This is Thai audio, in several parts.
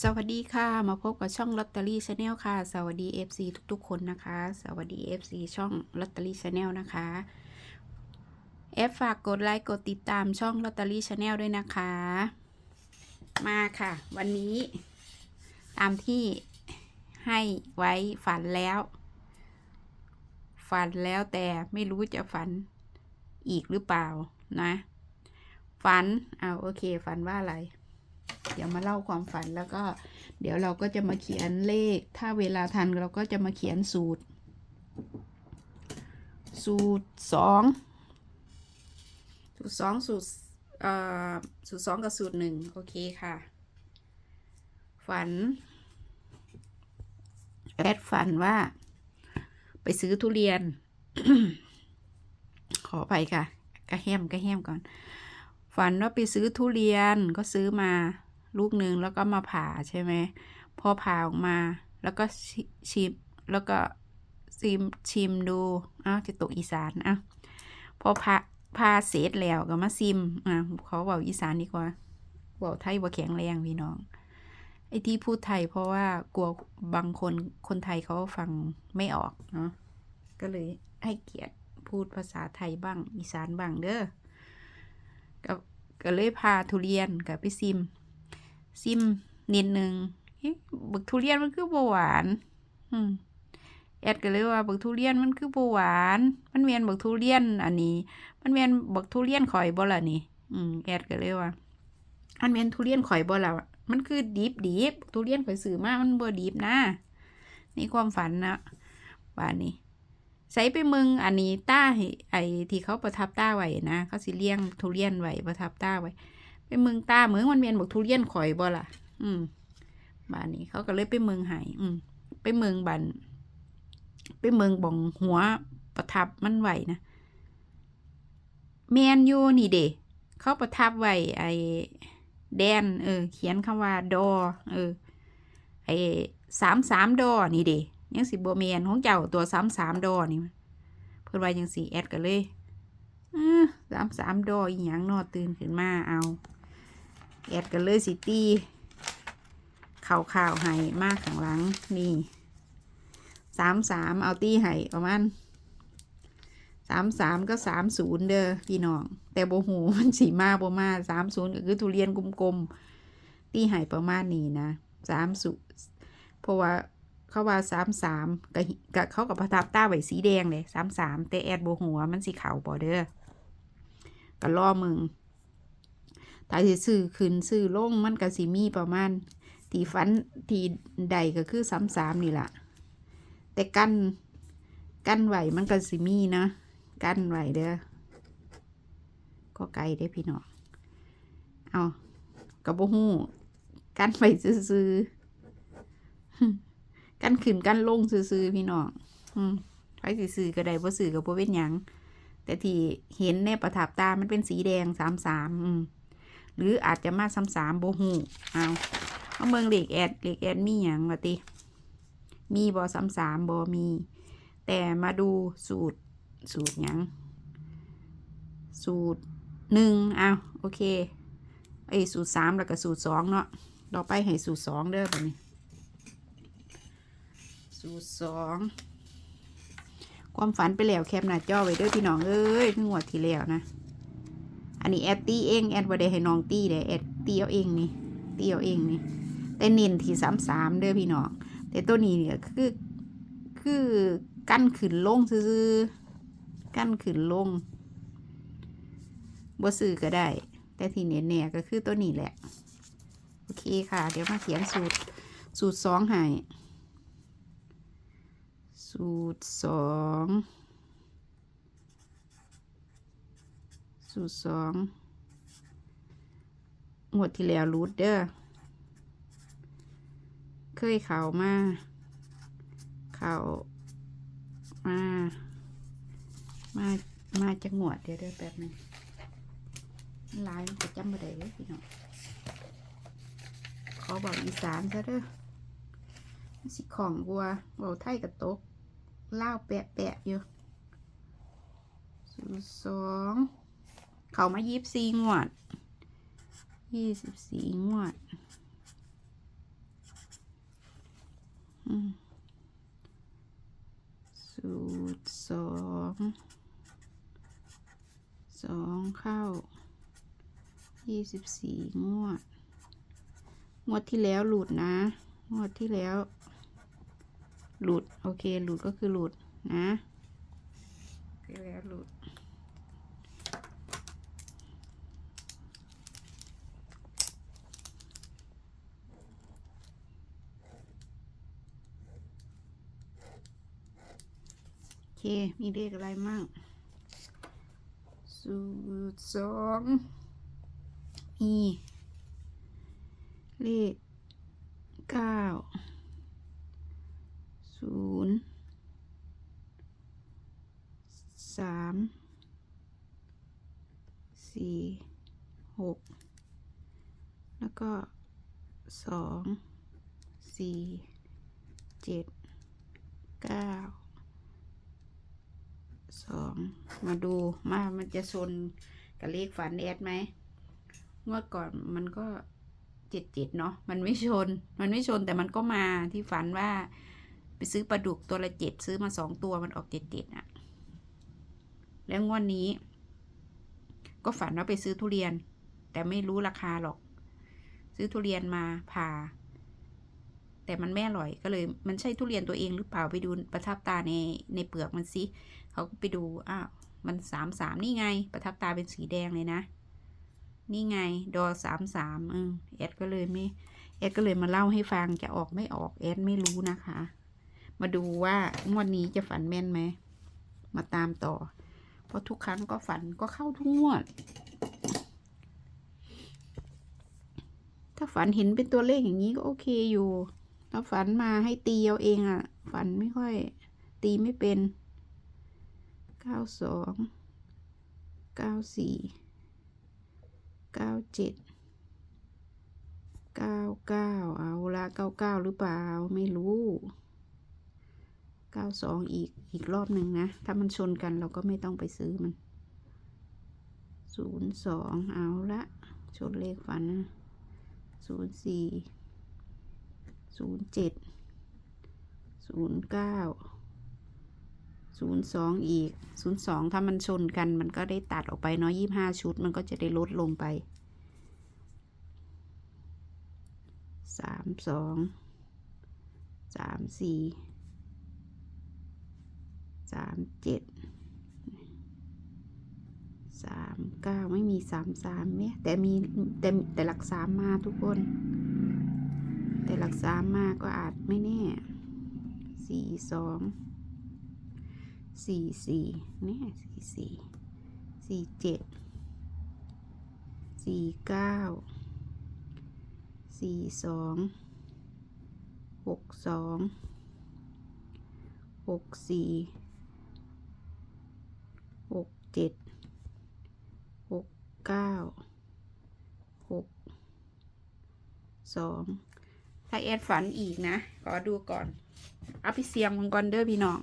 สวัสดีค่ะ มาพบกับช่องลอตเตอรี่ชาแนลค่ะ สวัสดี FC ทุกๆ คนนะคะ สวัสดี FC ช่องลอตเตอรี่ชาแนลนะคะเอฟฝากกดไลค์กดติดตามช่องลอตเตอรี่ชาแนลด้วยนะคะ มาค่ะ วันนี้ตามที่ให้ไว้ฝันแล้ว ฝันแล้วแต่ไม่รู้จะฝันอีกหรือเปล่านะ ฝันเอาโอเค ฝันว่าอะไร เดี๋ยวมาเล่าความฝันแล้วก็ เดี๋ยวเราก็จะมาเขียนเลข ถ้าเวลาทันเราก็จะมาเขียนสูตร สูตรสองสูตรสองสูตรเอ่อสูตรสองกับสูตรหนึ่งโอเคค่ะ ฝัน แอดฝันว่า ไปซื้อทุเรียน ขอไปค่ะกระแฮมกระแฮมก่อนฝันว่าไปซื้อทุเรียนก็ซื้อมา ลูกหนึ่งแล้วก็มาผ่าใช่ไหมพอผ่าออกมา แล้วก็ชิมแล้วก็ชิมชิมดูอ้าวจะตกอีสานอะพอผ่าผ่าเสร็จแล้วก็มาซิมอะเขาบอกอีสานดีกว่าบอกไทยว่าแข็งแรงพี่น้องไอ้ที่พูดไทยเพราะว่ากลัวบางคนคนไทยเขาฟังไม่ออกเนาะก็เลยให้เกียรติพูดภาษาไทยบ้างอีสานบ้างเด้อก็ก็เลยพาทุเรียนกับไปซิม ซิมนิดนึงเอ๊ะบักทุเรียนมันคือบ่หวาน อืมแอดก็เลยว่าบักทุเรียนมันคือบ่หวาน มันแม่นบักทุเรียน อันนี้ มันแม่นบักทุเรียนข่อยบ่ล่ะนี่ อืมแอดก็เลยว่าอันแม่นทุเรียนข่อยบ่ล่ะมันคือดิบดิบทุเรียนข่อยซื้อมากมันบ่ดิบนะนี่ความฝันนะบ้านนี้ใส่ไปมืองอันนี้ต้าไอ้ที่เขาประทับต้าไว้นะเขาสิเลี้ยงทุเรียนไว้ประทับต้าไว้ ไปเมืองตาเมืองมันเมียนบอกทุเรียนข่อยบ่ล่ะ อืมบ้านนี้เขาก็เลยไปเมืองไห้อืมไปเมืองบันไปเมืองบ่องหัวประทับมันไหวนะแมนยูนี่เดเขาประทับไว้ไอ้แดน เออ เขียนคำว่าดอ เออ ไอ้สามสามดอ นี่เดยังสิบโบแมนของเจ้าตัวสามสามดอนี่เพิ่นว่ายังสี่แอดกันเลยสามสามดออีหยังนอตื่นขึ้นมาเอา แอดกันเลยสิตีข่าวข่าวให้มากข้างหลังนี่สามสามเอาตีให้ประมาณสามสามก็สามศูนย์เด้อพี่น้อง แต่โบหูมันสีมาโบมาสามศูนย์ก็คือทุเรียนกลมๆตีให้ประมาณนี้นะสามศูนย์เพราะว่าเขาว่าสามสามกับกับเขากับประทับต้าไว้สีแดงเลยสามสามแต่แอดโบหัวมันสีขาวบอเด้อก็ล่อมึง ถ้าสิซื้อขึ้นซื้อลงมันก็สิมีประมาณตีฟันตีใดก็คือสามสามนี่แหละแต่กันกันไหวมันก็สิมีนะกันไหวเด้อก็ไกลได้พี่น้องเอากับโบหูกันไหวซื้อกันขึ้นกันลงซื่อพี่น้องอืมไปสิซื้อก็ได้บ่ซื้อก็บ่เป็นหยังแต่ที่เห็นในประทับตามันเป็นสีแดงสามสามอืม หรืออาจจะมาสามสามโบหูเอาเอาเมืองเหล็กแอดเหล็กแอดมีหยังวะติมีบอสามสามบอมี แต่มาดูสูตรสูตรหยังสูตรหนึ่งเอาโอเคไอยสูตรสามแล้วก็สูตรสองเนาะเราไปให้สูตรสองเด้อแบบนี้ สูตรสองความฝันไปแล้วแคปหน้าจอไว้เด้วยพี่น้องเอ้ยเพิ่งงวดที่แล้วนะ อันนี้แอดตีเองแอดบ่ได้ให้น้องตีเด้แอดตีเอาเองนี่ตีเอาเองนี่แต่เน้นที่สามสามเด้อพี่น้องแต่ตัวนี้เนี่ยคือคือกั้นขึ้นลงซื่อกั้นขึ้นลงบ่ซื้อก็ได้ แต่ที่เน้นเนี่ยก็คือตัวนี้แหละ โอเคค่ะ เดี๋ยวมาเขียนสูตรสูตรสองให้สูตรสอง สูตรสองงวดที่แล้วรูดเด้อเคยเข่ามาเข่ามา มามาจะงวดเดี๋ยวเด้อแป๊บหนึงลายมันจะจำไม่ได้เลยพี่น้องขอบอกอีสานซะเด้อสิของบัวเบาไทยกับตกเล่าแปะแปะอยู่สูตรสอง เขามายีบสี่งวดยี่สิบสี่งวดสูตรสองสองเข้ายี่สิบสี่งวด งวดที่แล้วหลุดนะ งวดที่แล้ว หลุด โอเค หลุดก็คือหลุดนะที่แล้วหลุด เค มีเลขอะไรมั่งสูตรสองมีเลขเก้าศูนย์สามสี่หกแล้วก็สองสี่เจ็ดเก้า สองมาดูมามันจะชนกับเลขฝันแอดไหมงวดก่อนมันก็เจ็ดเจ็ดเนาะมันไม่ชน มันไม่ชนแต่มันก็มาที่ฝันว่า ไปซื้อปลาดุกตัวละเจ็ดซื้อมาสองตัวมันออกเจ็ดเจ็ดอะแล้วงวดนี้ ก็ฝันว่าไปซื้อทุเรียน แต่ไม่รู้ราคาหรอก ซื้อทุเรียนมาผ่าแต่มันไม่อร่อยก็เลยมันใช่ทุเรียนตัวเองหรือเปล่าไปดูประทับตาในในเปลือกมันสิ เขาก็ไปดู อ้าว มันสามสามนี่ไง ประทับตาเป็นสีแดงเลยนะ นี่ไง ดอสามสามเออแอดก็เลยไม่แอดก็เลยมาเล่าให้ฟัง จะออกไม่ออกแอดไม่รู้นะคะ มาดูว่างวดนี้จะฝันแม่นไหม มาตามต่อ เพราะทุกครั้งก็ฝันก็เข้าทุกงวด ถ้าฝันเห็นเป็นตัวเลขอย่างนี้ก็โอเคอยู่ถ้าฝันมาให้ตีเอาเองอะ่ะ ฝันไม่ค่อย ตีไม่เป็น เก้าสองเก้าสี่เก้าเจ็ดเก้าเก้าเอาละเก้าเก้าหรือเปล่าไม่รู้เก้าสองอีกอีกรอบหนึ่งนะ ถ้ามันชนกันเราก็ไม่ต้องไปซื้อมันศูนย์สองเอาละชนเลขฝันนะศูนย์สี่ศูนย์เจ็ดศูนย์เก้า ศูนย์สองอีกศูนย์สองถ้ามันชนกันมันก็ได้ตัดออกไปเนาะยี่ห้าชุด มันก็จะได้ลดลงไปสามสองสามสี่สามเจ็ดสามเก้าไม่มีสามสามเนี่ยแต่มีแต่แต่หลักสามมาทุกคน แต่หลักสามมาก็อาจไม่แน่สี่สอง สี่สี่เนี่ยสี่สี่สี่เจ็ดสี่เก้าสี่สองหกสองหกสี่หกเจ็ดหกเก้าหกสองถ้าแอดฝันอีกนะ ขอดูก่อน เอาไปเสียงมังกรเด้อพี่น้อง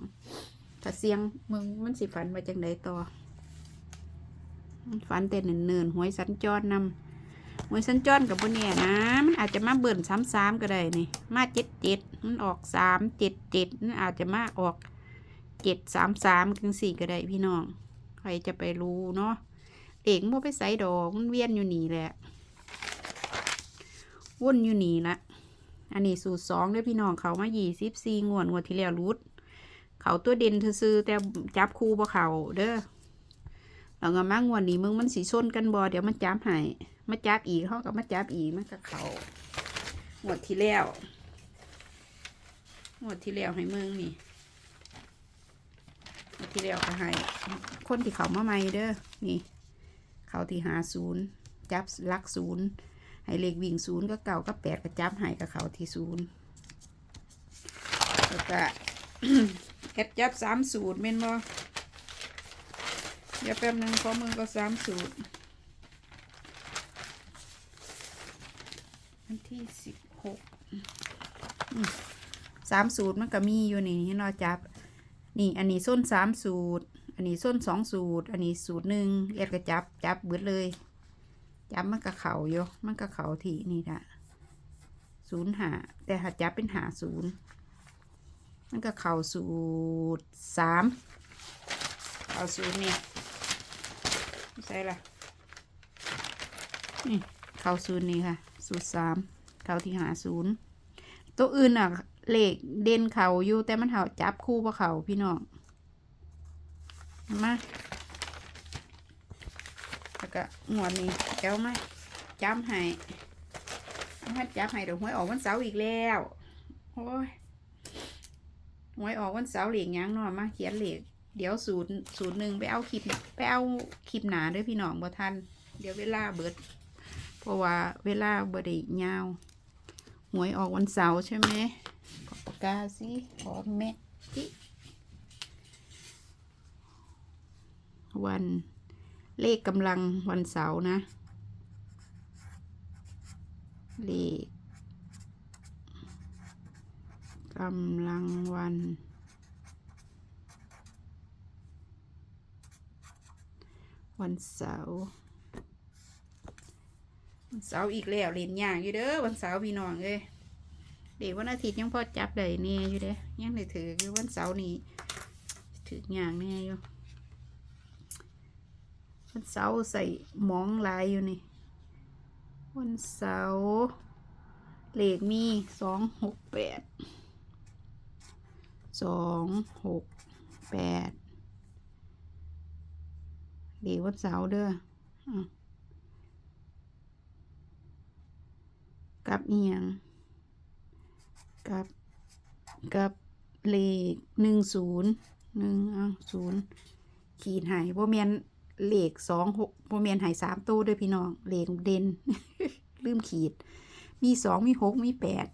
ถ้าเสียงมึงมันสิฝันมาจังไดต่อ ฝันแต่เนิ่นๆหวยสัญจรนำหวยสัญจรกับบนเนี่ยนะ มันอาจจะมาเบิ่นซ้ำๆก็ได้นี่ มาเจ็ดเจ็ดมันออกสามเจ็ดเจ็ดมันอาจจะมาออกเจ็ดสามสามกันสี่ก็ได้พี่น้อง ใครจะไปรู้เนาะเด็กมันบ่ไปใส่ดอกมันเวียนอยู่หนีแหละวุ่นอยู่หนีละอันนี้สูตรสองด้อพี่น้องเขามายี่สิบสี่งวดงวดที่แล้วรุด เขาตัวเด่นซื้อแต่จับคู่บ่เขาเด้อแล้วก็มางวดนี้มึงมันสีชนกันบ่เดี๋ยวมันจับให้มาจับอีกเขาก็มาจับอีกมันก็เขางวดที่แล้วงวดที่แล้วให้มึงนี่งวดที่แล้วก็ให้คนที่เขามาใหม่เด้อนี่ เขาที่หาศูนย์จับลักศูนย์ให้เลขวิ่งศูนย์ก็เก่าก็แปดก็จับให้กับเขาที่ศูนย์แล้วก็ แคทจับสามสูตรเม่นบ่เดี๋ยวแป๊บหนึงขอมือก็สามสูตรวันที่สิบหกสามสูตรมันก็มีอยู่นี่ให้เราจับ นี่อันนี้ส้นสามสูตร อันนี้ส้นสองสูตร อันนี้สูตรหนึ่งเอ็ดก็จับจับเบิดเลย จับมันก็เข่าอยู่มันก็เข่าทีนี่ละศูนย์หาแต่หาจับเป็นหาศูนย์ มันก็เข่าสูตรสามเอาศูนย์นี่ใช่ละนี่เข้าศูนย์นี่ค่ะศูนย์สามเข้าที่หาศูนย์ตัวอื่นอะเหลขเด่นเข่าอยู่แต่มันเข่าจับคู่พวเข่าพี่น้องมาแล้วก็หงวดนี้แก้วมาจ้ำให้เอามาจับให้เดี๋ยวหวยออกวันเสาร์อีกแล้ว โอ้ย หวยออกวันเสาร์เหลียงยังนอนมาเขียนเหลียเดี๋ยวศูนย์ศูนย์หนึ่งไปเอาคลิปไปเอาคลิปหนาด้วยพี่น้องบ่ทัน เดี๋ยวเวลาเบิด เพราะว่าเวลาบ่ได้ยาวหวยออกวันเสาร์ใช่ไหมขอปากกาสิขอแม่จิวันเลขกำลังวันเสาร์นะ เลข กำลังวัน วันเสาร์วันเสาร์อีกแล้วเล่นยากอยู่เด้อวันเสาร์พี่น้องเอ้ยเด็กวันอาทิตย์ยังพอจับได้แน่อยู่เด้ยังได้ถืออยู่วันเสาร์นี้ถือยากแน่อยู่วันเสาร์ใส่หมองลายอยู่นี่วันเสาร์เลขมีสองหกแปด สองหกแปดเลขวันเสาร์เด้อกับเอียงกับกับเลขหนึ่งศูนย์หนึ่งเอาศูนย์ขีดหายโบเมียนเลขสองหกโบเมียนหายสามตู้ด้วยพี่น้องเลขเด่นลืมขีด มีสองมีหกมีแปด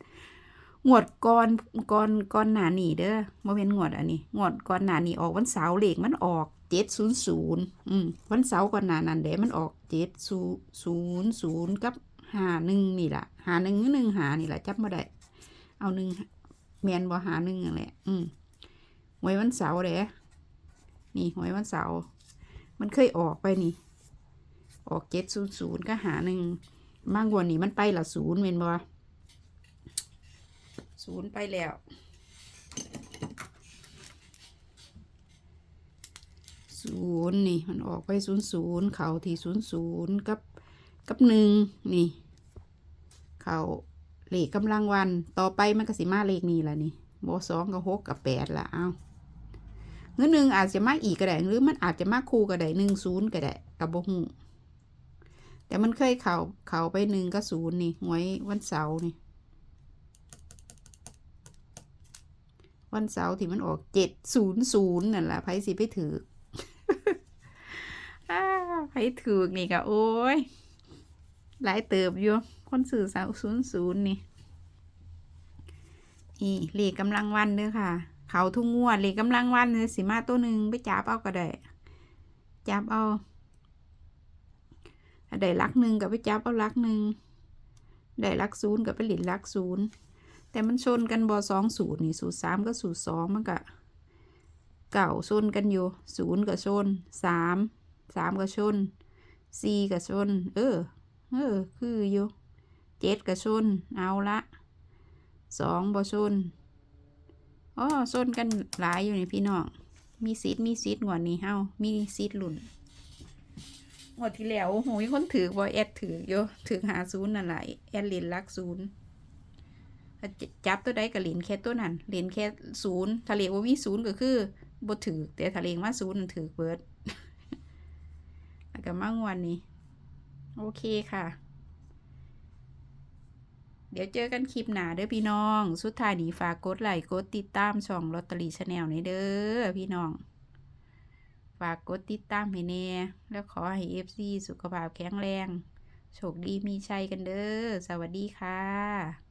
งวดก่อนก่อนก่อนหนาหนีเด้อบ่เมียนงวดอันนี้งวดก่อนหนาหนีออกวันเสาร์เลขมันออกเจ็ดศูนย์ศูนย์อืมวันเสาร์ก่อนหนานั้นเด้มันออกเจ็ดศูนย์ศูนย์กับหาหนึ่งนี่แหละหาหนึ่งหรือหนึ่งหานี่แหละจับมาได้ เอาหนึ่งแมนบ่หาหนึ่งอย่างแหละ อืมหวยวันเสาร์เด้นี่หวยวันเสาร์มันเคยออกไปนี่ ออกเจ็ดศูนย์ศูนย์ก็หาหนึ่งมากกว่านี้มันไปละศูนย์เมนบ่ ศูนย์ไปแล้วศูนย์นี่มันออกไปศูนย์ศูนย์เข่าที่ศูนย์ศูนย์กับกับหนึ่งนี่ เข่าเลขกำลังวัน ต่อไปมันก็สิมาเลขนี้ละนี่โบสองกับหกกับแปดละเอาเงินหนึ่งอาจจะมาอีกก็ได้หรือมันอาจจะมาคู่ก็ได้หนึ่งศูนย์ก็ได้กับโบหูแต่มันเคยเข่าเข่าไปหนึ่งก็ศูนย์นี่หวยวันเสาร์นี่ วันเสาร์ที่มันออกเจ็ดศูนย์ศูนย์นั่นแหละไพ่สิไปถือไพ่ถือนี่ก็โอ้ย หลายเติบอยู่คนสื่อสาวศูนย์ศูนย์นี่นี่เลขกำลังวันเด้อค่ะ เขาทุ่งงวดเลขกำลังวันเลยสิมาตัวหนึ่งไปจับเอาก็ได้จับเอาถ้าได้ลักหนึ่งกับไปจับเอาลักหนึ่งได้ลักศูนย์กับไปหลินลักศูนย์ แต่มันชนกันบอสองศูนย์นี่ศูนย์สามก็ศูนย์สองมันก็เก่าชนกันอยู่ศูนย์กับชนสามสามกับชนสี่กับชน เออ เออ คืออยู่เจ็ดกับชน เอาละสองบ่ชนอ๋อชนกันหลายอยู่นี่พี่น้อง มีซีดมีซีดงวดนี้เฮามีซีดหลุ่นงวดที่แล้วโอ้โหคนถือบ่แอดถืออยู่ถือหาศูนย์นั่นแหละแอดเหรียญลักศูนย์ ถ้าจับตัวใดกับเหรียญแค่ตัวนั้นเหรียญแค่ศูนย์ถ้าเหรียญว่ามีศูนย์ก็คือบ่ถือแต่ถ้าเหรียญว่าศูนย์นั่นถือเบิร์ดแล้วก็มางวันนี้ โอเคค่ะ เดี๋ยวเจอกันคลิปหนาเด้อพี่น้อง สุดท้ายนี้ฝากกดไลค์กดติดตามช่องลอตเตอรี่ชาแนลในเด้อพี่น้อง ฝากกดติดตามให้แน่แล้วขอให้เอฟซีสุขภาพแข็งแรงโชคดีมีชัยกันเด้อ สวัสดีค่ะ